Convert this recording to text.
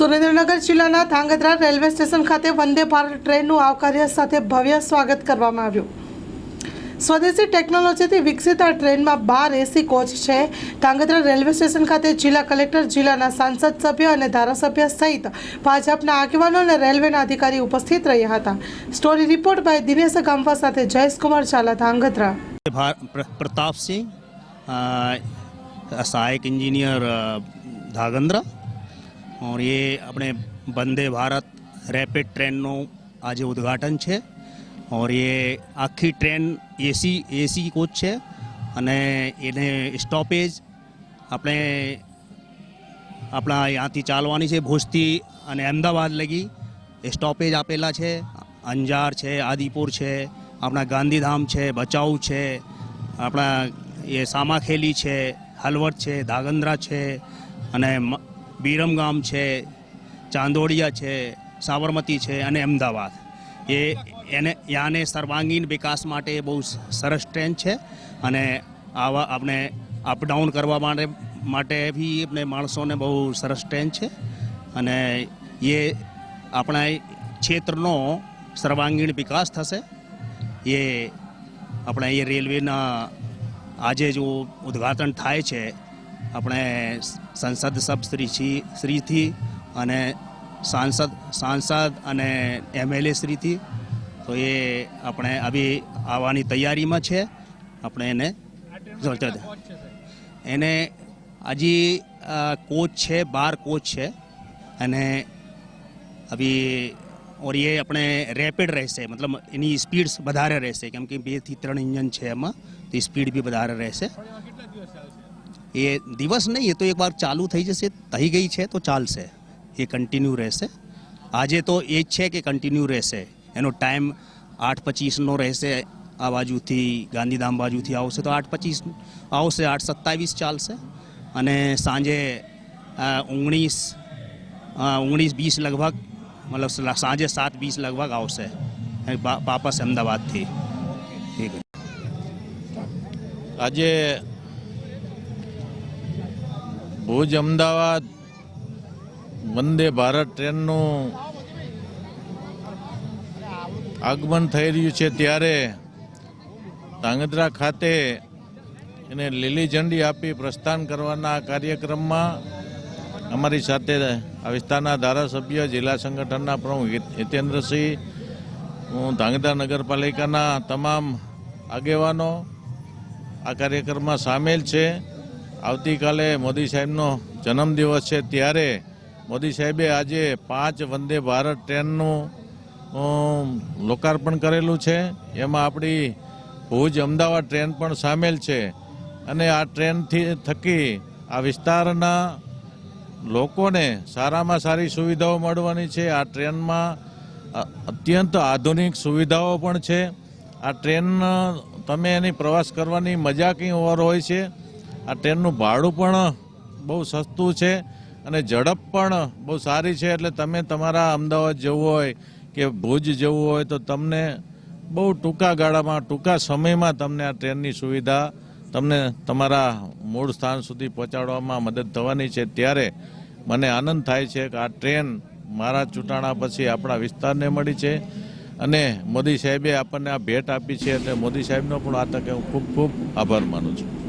સુરેન્દ્રનગર જિલ્લાના Dhrangadhra railway station ખાતે વંદે ભારત ટ્રેનનું આવકાર્ય સાથે ભવ્ય સ્વાગત કરવામાં આવ્યું. સ્વદેશી ટેકનોલોજીથી વિકસિત આ ટ્રેનમાં બાર એસી કોચ છે. ધાંગધ્રા રેલવે સ્ટેશન ખાતે જિલ્લા કલેક્ટર, જિલ્લાના સાંસદ સભ્ય અને ધારાસભ્ય સહિત ભાજપના આગેવાનો અને રેલવેના અધિકારી ઉપસ્થિત રહ્યા હતા. Story report by Dinesh Gamva સાથે જયેશકુમાર ઝાલા, ધાંગધ્રા. પ્રતાપસિંહ સહાયક એન્જિનિયર ધાગંદ્રા. और ये આપણે વંદે ભારત રેપિડ ટ્રેનનું આજે ઉદ્ઘાટન છે और ये આખી ટ્રેન એસી એસી કોચ છે અને એને સ્ટોપેજ આપણે આપણા અહીંયાથી ચાલવાની છે ભુજથી અને અમદાવાદ લગી સ્ટોપેજ આપેલા છે અંજાર છે આદિપુર છે આપણા ગાંધીધામ છે ભચાઉ છે આપણા એ સામાખેલી છે હલવદ છે ધાગંદ્રા છે અને મ- બીરમગામ છે, ચાંદોડિયા છે, સાબરમતી છે અને અમદાવાદ. એ એને યાને સર્વાંગીણ વિકાસ માટે બહુ સરસ ટ્રેન છે અને આવા આપણે અપડાઉન કરવા માટે માટે બી આપણે માણસોને બહુ સરસ ટ્રેન છે અને એ આપણા ક્ષેત્રનો સર્વાંગીણ વિકાસ થશે. એ આપણે એ રેલવેના આજે જો ઉદ્ઘાટન થાય છે આપણે સંસદ સભ શ્રી શ્રીથી અને સાંસદ સાંસદ અને એમએલએ શ્રીથી. તો એ આપણે આવી આવવાની તૈયારીમાં છે. આપણે એને એને હજી કોચ છે, બાર કોચ છે. અને અભી ઓર એ આપણે રેપિડ રહેશે. મતલબ એની સ્પીડ વધારે રહેશે. કેમ કે બેથી ત્રણ ઇન્જન છે એમાં. તો સ્પીડ બી વધારે રહેશે. એ દિવસ નહીં, એ તો એકવાર ચાલુ થઈ જશે, થઈ ગઈ છે, તો ચાલશે. એ કન્ટિન્યુ રહેશે. આજે તો એ જ છે કે કન્ટિન્યુ રહેશે. એનો ટાઈમ આઠ પચીસનો રહેશે, આ બાજુથી, ગાંધીધામ બાજુથી આવશે, તો આઠ પચીસ આવશે, આઠ સત્તાવીસ ચાલશે. અને સાંજે ઓગણીસ ઓગણીસ વીસ લગભગ, મતલબ સાંજે સાત વીસ લગભગ આવશે. વાપસ અમદાવાદથી. આજે ભુજ અમદાવાદ, વંદે ભારત ટ્રેનનું આગમન થઈ રહ્યું છે ત્યારે ધાંગધ્રા ખાતે એને લીલી ઝંડી આપી પ્રસ્થાન કરવાના કાર્યક્રમમાં અમારી સાથે આ વિસ્તારના ધારાસભ્ય, જિલ્લા સંગઠનના પ્રમુખ હિત- હિતેન્દ્રસિંહ, હું ધાંગધ્રા નગરપાલિકાના તમામ આગેવાનો આ કાર્યક્રમમાં સામેલ છે. આવતીકાલે મોદી સાહેબનો જન્મદિવસ છે. ત્યારે મોદી સાહેબે આજે પાંચ વંદે ભારત ટ્રેનનું લોકાર્પણ કરેલું છે. એમાં આપણી ભુજ અમદાવાદ ટ્રેન પણ સામેલ છે. અને આ ટ્રેનથી થકી આ વિસ્તારના લોકોને સારામાં સારી સુવિધાઓ મળવાની છે. આ ટ્રેનમાં અત્યંત આધુનિક સુવિધાઓ પણ છે. આ ટ્રેન, તમે એની પ્રવાસ કરવાની મજા કંઈ ઓર હોય છે? આ ટ્રેનનું ભાડું પણ બહુ સસ્તું છે અને ઝડપ પણ બહુ સારી છે. એટલે તમે તમારા અમદાવાદ જવું હોય કે ભુજ જવું હોય તો તમને બહુ ટૂંકા ગાળામાં, ટૂંકા સમયમાં તમને આ ટ્રેનની સુવિધા તમને તમારા મૂળ સ્થાન સુધી પહોંચાડવામાં મદદ થવાની છે. ત્યારે મને આનંદ થાય છે કે આ ટ્રેન મારા ચૂંટાણા પછી આપણા વિસ્તારને મળી છે અને મોદી સાહેબે આપણને આ ભેટ આપી છે. એટલે મોદી સાહેબનો પણ આ તકે હું ખૂબ ખૂબ આભાર માનું છું.